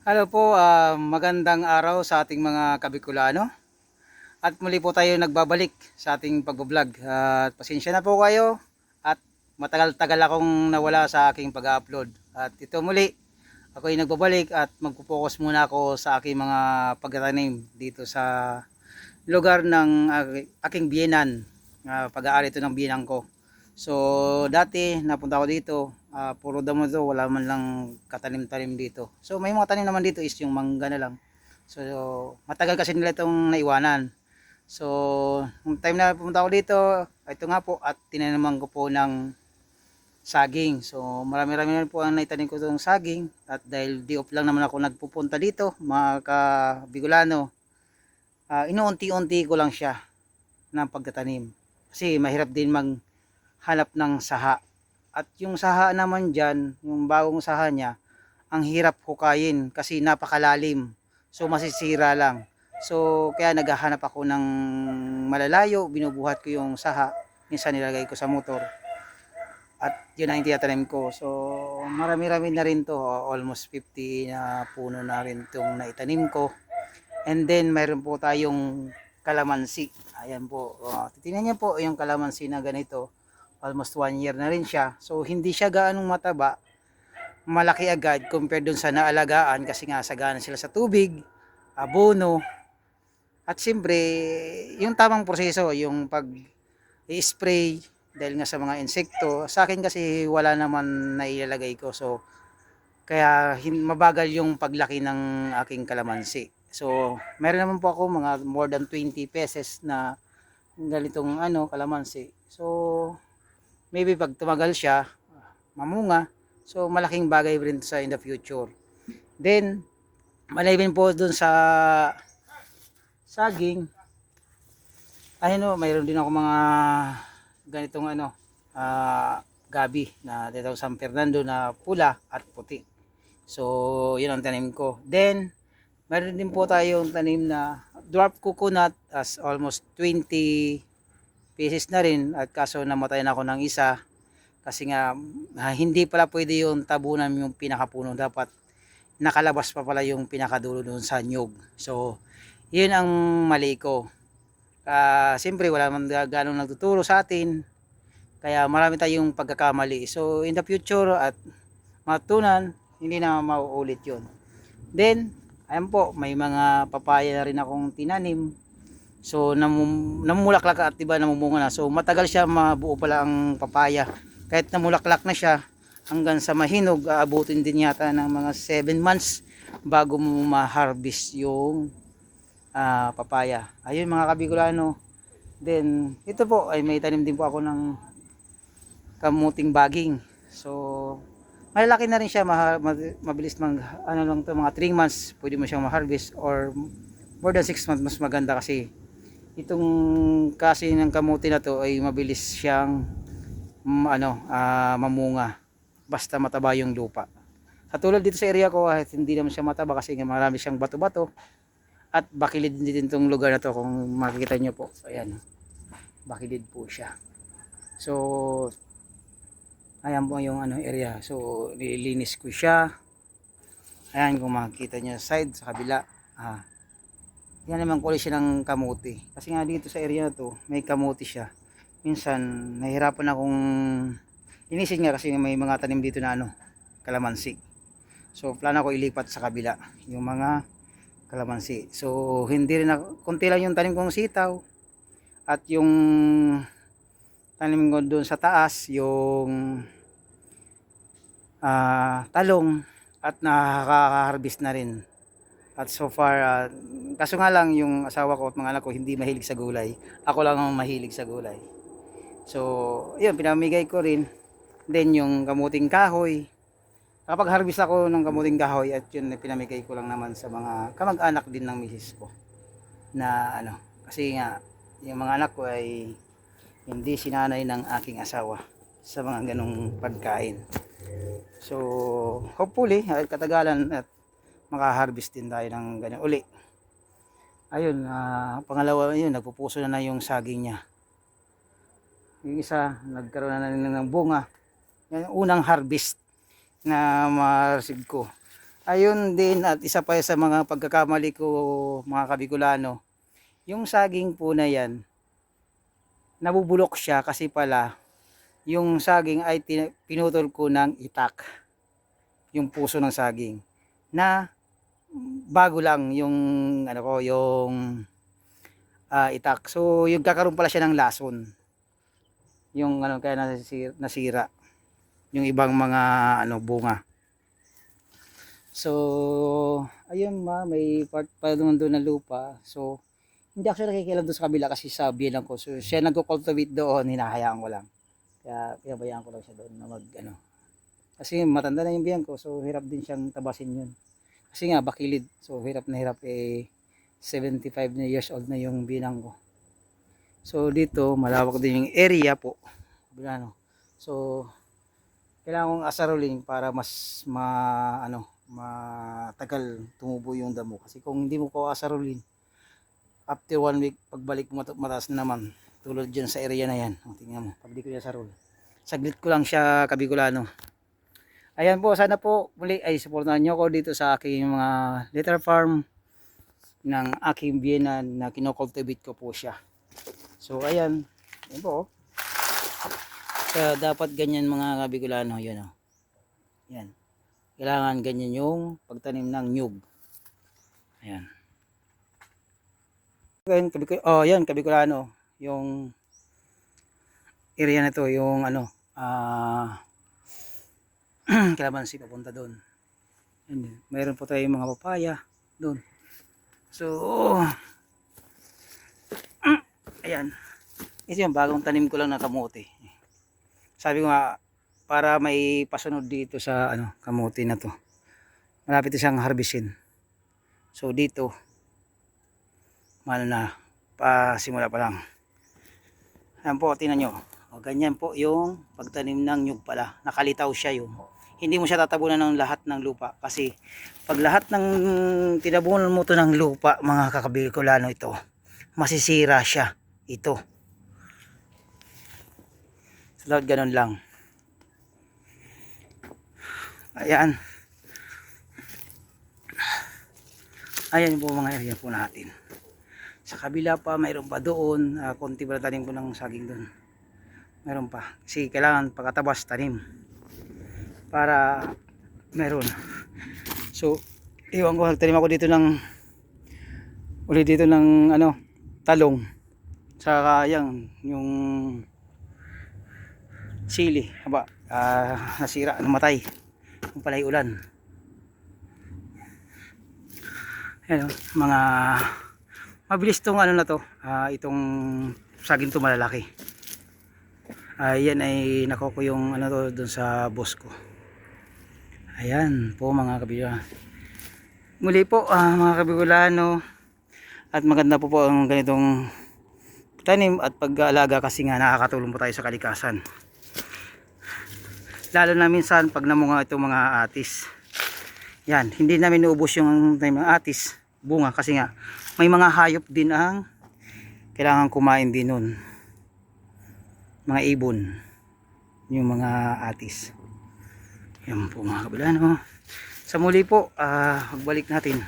Hello po, ah, magandang araw sa ating mga kabikulano. At muli po tayo nagbabalik sa ating pagbablog. At pasensya na po kayo at matagal-tagal akong nawala sa aking pag-upload. At ito muli, ako ay nagbabalik at magpo-focus muna ako sa aking mga pagtatanim dito sa lugar ng aki- aking biyenan. Uh, pag-aari ito ng biyenan ko. So dati napunta ako dito, ah, puro damo to, wala man lang katanim-tanim dito. So may mga tanim naman dito is yung mangga na lang. So matagal kasi nila itong naiwanan. So nung time na pumunta ako dito, ito nga po at tinanaman ko po ng saging. So marami-rami na po ang naitanim ko itong saging at dahil di off lang naman ako nagpupunta dito, mga ka-Bigolano, ah, inuunti-unti ko lang siya ng pagtatanim. Kasi mahirap din mag hanap ng saha. At yung saha naman dyan, yung bagong saha niya, ang hirap hukayin kasi napakalalim. So masisira lang. So kaya naghahanap ako ng malalayo, binubuhat ko yung saha, minsan nilagay ko sa motor. At yun ang tinatanim ko. So marami-rami na rin to, almost 50 na puno na rin itong naitanim ko. And then mayroon po tayong kalamansi. Ayan po. Titingnan niyo po yung kalamansi na ganito almost one year na rin siya. So, hindi siya gaanong mataba. Malaki agad compared dun sa naalagaan kasi nga sagana sila sa tubig, abono. At siyempre, yung tamang proseso, yung pag i-spray dahil nga sa mga insekto. Sa akin kasi wala naman na ilalagay ko. So, kaya mabagal yung paglaki ng aking kalamansi. So, meron naman po ako mga more than 20 pesos na ganitong ano, kalamansi. So, maybe pag tumagal siya, mamunga. So, malaking bagay rin sa in the future. Then, malibin po dun sa saging. Ayun o, mayroon din ako mga ganitong ano, ah, gabi na dito San Fernando na pula at puti. So, yun ang tanim ko. Then, mayroon din po tayong tanim na dwarf coconut as almost 20 pieces na rin at kaso namatay na ako ng isa kasi nga ah, hindi pala pwede yung tabunan yung pinakapuno. Dapat nakalabas pa pala yung pinakadulo doon sa nyug. So yun ang mali ko. Uh, siyempre wala man ganong nagtuturo sa atin kaya marami tayong pagkakamali. So in the future at matunan hindi na mauulit yun. Then ayan po may mga papaya na rin akong tinanim So namum, namumulaklak at diba namumunga na. So matagal siya mabuo pala ang papaya. Kahit namulaklak na siya hanggang sa mahinog, aabutin din yata ng mga 7 months bago mo ma-harvest yung ah, papaya. Ayun mga kabigulano. Then ito po ay may tanim din po ako ng kamuting baging. So malalaki na rin siya, ma- mabilis mag ano lang to mga 3 months pwede mo siyang ma-harvest or more than 6 months mas maganda kasi itong kasi ng kamuti na to ay mabilis siyang mm, ano ah, mamunga. Basta mataba yung lupa. Katulad dito sa area ko kahit hindi naman siya mataba kasi marami siyang bato-bato. At bakilid din itong lugar na to kung makikita nyo po. Ayan. Bakilid po siya. So ayan po yung ano area. So nililinis ko siya. Ayan kung makikita nyo sa side sa kabila. Ah, yan naman kulay siya ng kamuti. Kasi nga dito sa area na to, may kamuti siya. Minsan, nahihirapan akong linisin nga kasi may mga tanim dito na ano, kalamansi. So, plano ko ilipat sa kabila yung mga kalamansi. So, hindi rin ako, konti lang yung tanim kong sitaw. At yung tanim ko doon sa taas, yung ah, talong at nakaka-harvest na rin. At so far, ah, kaso nga lang yung asawa ko at mga anak ko hindi mahilig sa gulay. Ako lang ang mahilig sa gulay. So, yun, pinamigay ko rin. Then yung kamuting kahoy. Kapag harvest ako ng kamuting kahoy at yun pinamigay ko lang naman sa mga kamag-anak din ng misis ko. Na ano, kasi nga yung mga anak ko ay hindi sinanay ng aking asawa sa mga ganong pagkain. So, hopefully, at katagalan at makaharvest din tayo ng ganyan uli. Ayun, ah, pangalawa yun, nagpupuso na na yung saging niya. Yung isa, nagkaroon na na ng bunga. Yan yung unang harvest na ma-receive ko. Ayun din at isa pa sa mga pagkakamali ko mga kabikulano, yung saging po na yan, nabubulok siya kasi pala yung saging ay pinutol ko ng itak. Yung puso ng saging na bago lang yung ano ko, yung ah, itak. So yung kakaroon pala siya ng lason. Yung ano kaya nasira, nasira yung ibang mga ano bunga. So, ayun ma, may part pa naman doon na lupa. So, hindi ako siya doon sa kabila kasi sa biyenan ko. So, siya nagko-cultivate doon, hinahayaan ko lang. Kaya, pinabayaan ko lang siya doon na mag, ano. Kasi matanda na yung biyan ko, so hirap din siyang tabasin yun. Kasi nga, bakilid. So, hirap na hirap eh, 75 na years old na yung biyenan ko. So, dito, malawak din yung area po. Ano. So, kailangan kong asarulin para mas ma ano matagal tumubo yung damo kasi kung hindi mo ko asarulin after one week pagbalik mo mat- mataas na naman tulad dyan sa area na yan tingnan mo pag ko asarul saglit ko lang siya kabikulano ayan po sana po muli ay supportahan nyo ko dito sa aking mga litter farm ng aking biyenan na kinocultivate ko po siya so ayan ayan po oh. Kaya dapat ganyan mga kabikulano, yun oh. Yan. Kailangan ganyan yung pagtanim ng nyug. Ayan. Ayan, kabikul oh, yan, kabikulano. Yung area na to, yung ano, ah, kalamansi papunta doon. Yan, mayroon po tayong mga papaya doon. So, ayan. Ito yung bagong tanim ko lang na kamote. Sabi ko nga para may pasunod dito sa ano kamuti na to. Malapit siyang harbisin. So dito malo na. Pa simula pa lang. Ayan po tingnan nyo. O, ganyan po yung pagtanim ng nyug pala. Nakalitaw siya yung hindi mo siya tatabunan ng lahat ng lupa kasi pag lahat ng tinabunan mo to ng lupa mga kakabikulano ito masisira siya ito Sunod ganun lang. Ayan. Ayan po mga area po natin. Sa kabila pa, mayroon pa doon. Uh, konti pa tanim ko ng saging doon. Mayroon pa. Kasi kailangan pagkatabas tanim. Para mayroon. So, iwan ko, tanim ako dito ng ulit dito ng ano, talong. Saka yan, yung sili haba ah, nasira namatay. Yung palay ulan. Ayan o, mga mabilis tong ano na to. Ah, itong saging to malalaki. Yan ay nakoko yung ano to dun sa boss ko ayan po mga kabila muli po ah, mga kabigulano at maganda po po ang ganitong tanim at pag-aalaga kasi nga nakakatulong po tayo sa kalikasan. Lalo na minsan pag namunga itong mga atis. Yan hindi namin naubos yung mga atis bunga kasi nga may mga hayop din ang kailangan kumain din nun. Mga ibon yung mga atis yan po mga kabilano sa muli po uh, magbalik natin